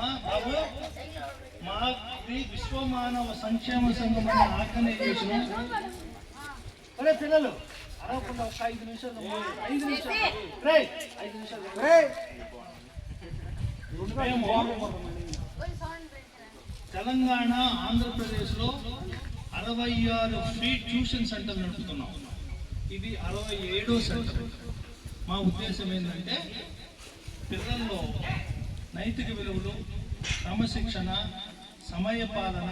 మా బాబు మా విశ్వమానవ సంక్షేమ సంఘం అనే ఆర్గనైజేషన్ ఒరే పిల్లలు అరవకుండా ఒక ఐదు నిమిషాలు ఐదు నిమిషాలు. రేయ్, ఐదు నిమిషాలు తెలంగాణ ఆంధ్రప్రదేశ్లో అరవై ఆరు ఫ్రీ ట్యూషన్ సెంటర్ నడుపుతున్నాం. ఇది అరవై ఏడో సెంటర్. మా ఉద్దేశం ఏంటంటే పిల్లల్లో నైతిక విలువలు క్రమశిక్షణ సమయపాలన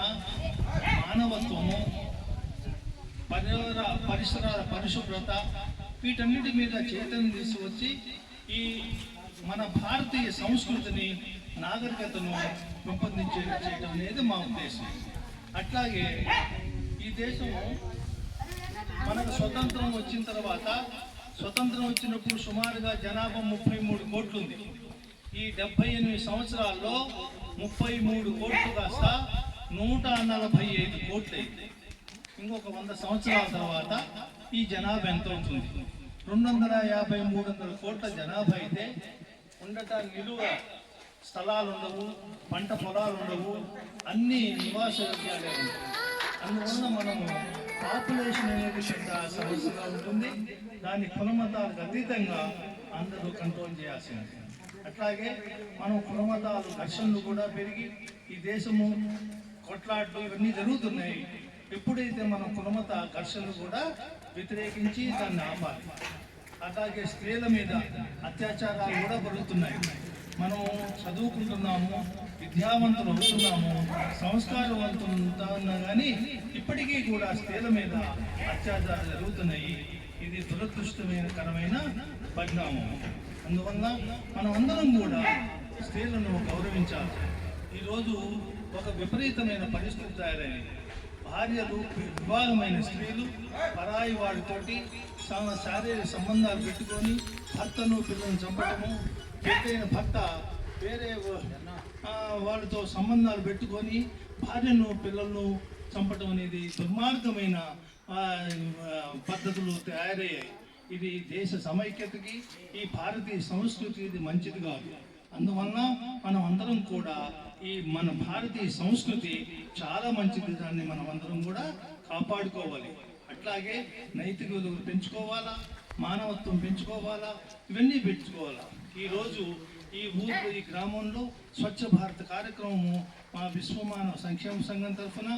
మానవత్వము పరిసర పరిసరాల పరిశుభ్రత వీటన్నిటి మీద చైతన్యం తీసుకొచ్చి ఈ మన భారతీయ సంస్కృతిని నాగరికతను పెంపొందించే చేయడం అనేది మా ఉద్దేశం. అట్లాగే ఈ దేశం మనకు స్వతంత్రం వచ్చిన తర్వాత స్వతంత్రం వచ్చినప్పుడు సుమారుగా జనాభా ముప్పై మూడు కోట్లు ఉంది ఈ డెబ్బై ఎనిమిది సంవత్సరాల్లో ముప్పై మూడు కోట్లు కాస్త నూట నలభై ఐదు కోట్లు. ఇంకొక వంద సంవత్సరాల తర్వాత ఈ జనాభా ఎంత అవుతుంది రెండు వందల యాభై మూడు వందల కోట్ల జనాభా అయితే ఉండటానికి నిలువ స్థలాలు ఉండవు పంట పొలాలు ఉండవు అన్ని నివాస యోగ్యాలే ఉంటాయి. అందువల్ల మనము పాపులేషన్ అనేది పెద్ద సమస్యగా ఉంటుంది. దాని కులమతాలకు అతీతంగా అందరూ కంట్రోల్ చేయాల్సింది. అట్లాగే మనం కులమతాలు ఘర్షణలు కూడా పెరిగి ఈ దేశము కొట్లాట్లు ఇవన్నీ జరుగుతున్నాయి. ఎప్పుడైతే మనం కులమత ఘర్షణలు కూడా వ్యతిరేకించి దాన్ని ఆపాలి అలాగే స్త్రీల మీద అత్యాచారాలు కూడా పెరుగుతున్నాయి మనం చదువుకుంటున్నాము విద్యావంతులు అవుతున్నాము సంస్కారవంతున్నా కానీ ఇప్పటికీ కూడా స్త్రీల మీద అత్యాచారాలు జరుగుతున్నాయి. ఇది దురదృష్టకరమైన పరిణామం. అందువల్ల మనం అందరం కూడా స్త్రీలను గౌరవించాలి. ఈరోజు ఒక విపరీతమైన పరిస్థితి తయారైంది. భార్యలు వివాహమైన స్త్రీలు పరాయి వాడితోటి శారీరక సంబంధాలు పెట్టుకొని భర్తను పిల్లలను చంపడము పెద్దైన భర్త వేరే వాడితో వాళ్ళతో సంబంధాలు పెట్టుకొని భార్యను పిల్లలను చంపడం అనేది దుర్మార్గమైన పద్ధతులు తయారయ్యాయి. ఇది దేశ సమైక్యతకి ఈ భారతీయ సంస్కృతి ఇది మంచిది కాదు. అందువల్ల మనం అందరం కూడా ఈ మన భారతీయ సంస్కృతి చాలా మంచిది దాన్ని మనం అందరం కూడా కాపాడుకోవాలి. అట్లాగే నైతిక విలువలు పెంచుకోవాలా మానవత్వం పెంచుకోవాలా ఇవన్నీ పెంచుకోవాలా. ఈరోజు ఈ ఊరు ఈ గ్రామంలో స్వచ్ఛ భారత్ కార్యక్రమము మా విశ్వమానవ సంక్షేమ సంఘం తరఫున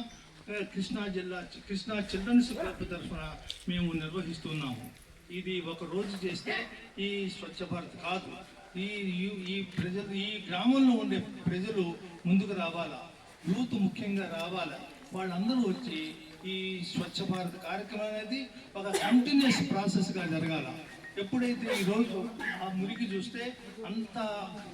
కృష్ణా జిల్లా కృష్ణా చిల్డ్రన్స్ క్లబ్ తరఫున మేము నిర్వహిస్తున్నాము. ఇది ఒక రోజు చేస్తే ఈ స్వచ్ఛ భారత్ కాదు. ఈ ఈ- ప్రజలు ఈ గ్రామంలో ఉండే ప్రజలు ముందుకు రావాలా? యూత్ ముఖ్యంగా రావాలా? వాళ్ళందరూ వచ్చి ఈ స్వచ్ఛ భారత్ కార్యక్రమం అనేది ఒక కంటిన్యూస్ ప్రాసెస్గా జరగాల? ఎప్పుడైతే ఈరోజు ఆ మురికి చూస్తే అంత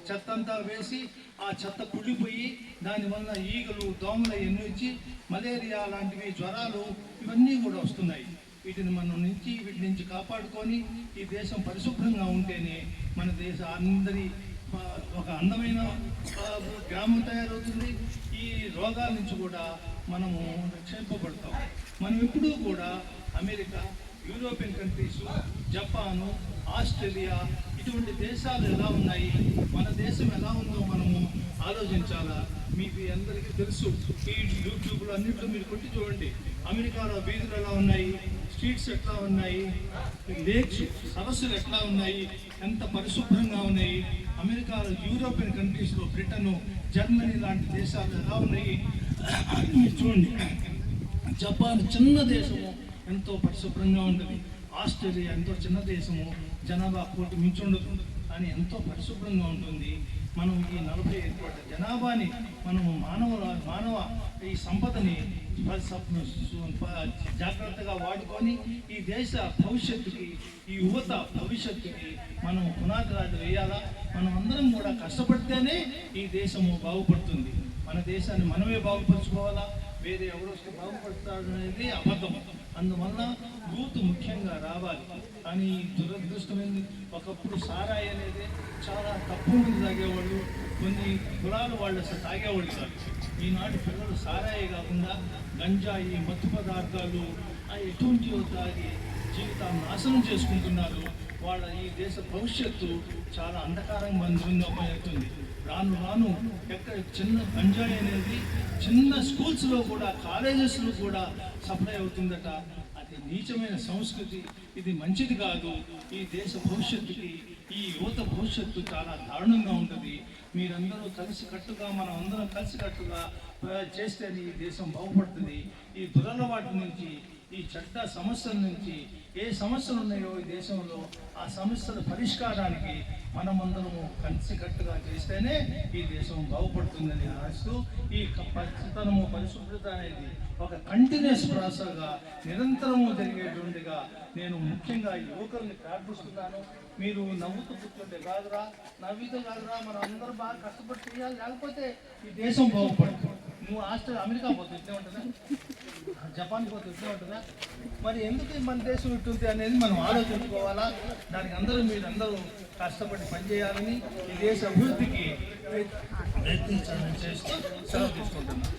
చెత్త అంతా వేసి ఆ చెత్త కుళ్ళిపోయి దానివల్ల ఈగలు దోమలు ఎన్ని వచ్చి మలేరియా లాంటివి జ్వరాలు ఇవన్నీ కూడా వస్తున్నాయి. వీటిని మనం నుంచి వీటి నుంచి కాపాడుకొని ఈ దేశం పరిశుభ్రంగా ఉంటేనే మన దేశ అందరి ఒక అందమైన గ్రామం తయారవుతుంది. ఈ రోగాల నుంచి కూడా మనము రక్షింపబడతాం. మనం ఎప్పుడూ కూడా America European countries Japan Australia ఇటువంటి దేశాలు ఎలా ఉన్నాయి? మన దేశం ఎలా ఉందో మనము ఆలోచించాలా? మీకు అందరికీ తెలుసు. ఈ యూట్యూబ్లో అన్నింటిలో మీరు కొట్టి చూడండి. అమెరికాలో వీధులు ఎలా ఉన్నాయి? స్ట్రీట్స్ ఎట్లా ఉన్నాయి? లేక్స్ సరస్సులు ఎట్లా ఉన్నాయి? ఎంత పరిశుభ్రంగా ఉన్నాయి? అమెరికాలో యూరోపియన్ కంట్రీస్లో బ్రిటన్ జర్మనీ లాంటి దేశాలు ఎలా ఉన్నాయి? చూడండి. జపాన్ చిన్న దేశము. ఎంతో పరిశుభ్రంగా ఉంటుంది. ఆస్ట్రేలియా ఎంతో చిన్న దేశము. జనాభా కోటి మించి ఉండదు ఎంతో పరిశుభ్రంగా ఉంటుంది. మనం ఈ నలభై ఐదు కోట్ల జనాభాని మనము మానవ మానవ ఈ సంపదని జాగ్రత్తగా వాడుకొని ఈ దేశ భవిష్యత్తుకి ఈ యువత భవిష్యత్తుకి మనం పునాదిరాజు వేయాలా? మనం అందరం కూడా కష్టపడితేనే ఈ దేశము బాగుపడుతుంది. మన దేశాన్ని మనమే బాగుపరుచుకోవాలా? వేరే ఎవరో వస్తే బాగుపడతాడు అనేది అబద్ధం. అందువల్ల యూత్ ముఖ్యంగా రావాలి. కానీ దురదృష్టమైంది ఒకప్పుడు సారాయి అనేది చాలా తక్కువ మంది తాగేవాళ్ళు కొన్ని కులాలు వాళ్ళు అసలు తాగేవాళ్ళు కాదు. ఈనాటి పిల్లలు సారాయి కాకుండా గంజాయి మత్తు పదార్థాలు ఎటువంటి తాగి జీవితాన్ని నాశనం చేసుకుంటున్నారు? వాళ్ళ ఈ దేశ భవిష్యత్తు చాలా అంధకారంగా బంధంగా అవుతుంది రాను రాను ఎక్కడ చిన్న గంజాయి అనేది చిన్న స్కూల్స్లో కూడా కాలేజెస్లో కూడా సప్లై అవుతుందట. అది నీచమైన సంస్కృతి. ఇది మంచిది కాదు. ఈ దేశ భవిష్యత్తుకి ఈ యువత భవిష్యత్తు చాలా దారుణంగా ఉంటుంది. మీరందరూ కలిసి కట్టుగా మనం అందరం కలిసి కట్టుగా చేస్తేనే ఈ దేశం బాగుపడుతుంది. ఈ దురలవాటి నుంచి ఈ చెడ్డ సమస్యల నుంచి ఏ సమస్యలు ఉన్నాయో ఈ దేశంలో ఆ సమస్యల పరిష్కారానికి మనమందరము కలిసికట్టుగా చేస్తేనే ఈ దేశం బాగుపడుతుందని ఆశిస్తూ ఈ క- పరిశుభ్రత అనేది ఒక కంటిన్యూస్ ప్రాసెస్గా నిరంతరము జరిగేటువంటిగా నేను ముఖ్యంగా యువకుల్ని ప్రార్థిస్తున్నాను. మీరు నవ్వుతూ కూర్చుంటే కాదురా నవ్వుతూ కాదురా మనం అందరూ బాగా కష్టపడి చేయాలి లేకపోతే ఈ దేశం బాగుపడుతుంది. నువ్వు ఆస్ట్రేలియా అమెరికా పోతే ఇట్లే ఉంటుందా? జపాన్ పోతే ఇట్లే ఉంటుందా? మరి ఎందుకు మన దేశం ఇట్టుంది అనేది మనం ఆలోచించుకోవాలా? దానికి అందరూ మీరు అందరూ కష్టపడి పనిచేయాలని ఈ దేశ అభివృద్ధికి ప్రయత్నించాలని చేస్తూ సెలవు తీసుకుంటున్నాను